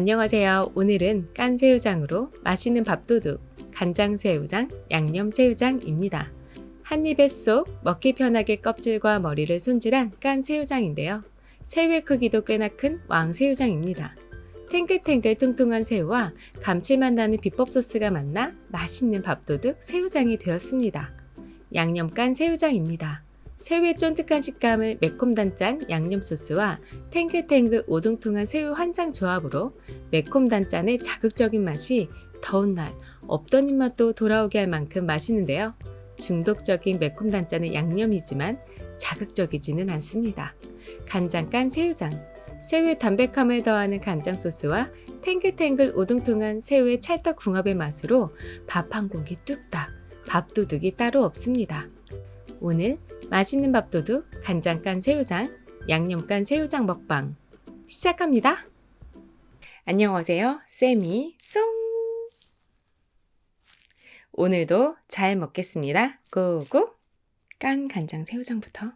안녕하세요. 오늘은 깐 새우장으로 맛있는 밥도둑, 간장 새우장, 양념 새우장입니다. 한 입에 쏙 먹기 편하게 껍질과 머리를 손질한 깐 새우장인데요. 새우의 크기도 꽤나 큰 왕새우장입니다. 탱글탱글 퉁퉁한 새우와 감칠맛 나는 비법 소스가 만나 맛있는 밥도둑 새우장이 되었습니다. 양념 깐 새우장입니다. 새우의 쫀득한 식감을 매콤 단짠 양념 소스와 탱글탱글 오동통한 새우 환상 조합으로 매콤 단짠의 자극적인 맛이 더운 날 없던 입맛도 돌아오게 할 만큼 맛있는데요. 중독적인 매콤 단짠의 양념이지만 자극적이지는 않습니다. 간장 깐 새우장. 새우의 담백함을 더하는 간장 소스와 탱글탱글 오동통한 새우의 찰떡 궁합의 맛으로 밥 한 공기 뚝딱 밥도둑이 따로 없습니다. 오늘 맛있는 밥도둑 간장 깐 새우장, 양념 깐 새우장 먹방 시작합니다. 안녕하세요. 쌤이 송! 오늘도 잘 먹겠습니다. 고고! 깐 간장 새우장부터.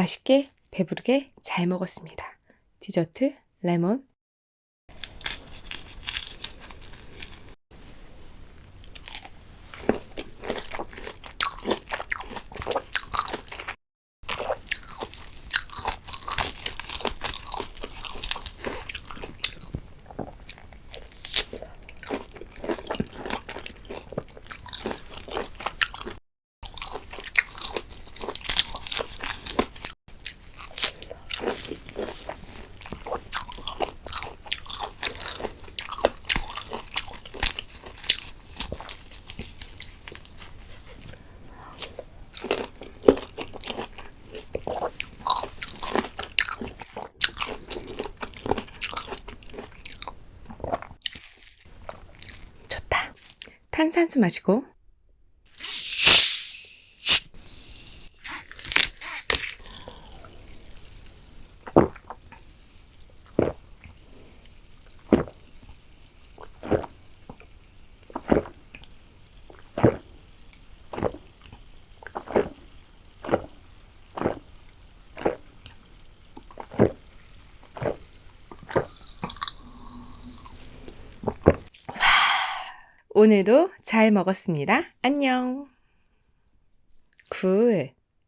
맛있게 배부르게 잘 먹었습니다. 디저트 레몬 탄산수 마시고 오늘도 잘 먹었습니다. 안녕. 굿.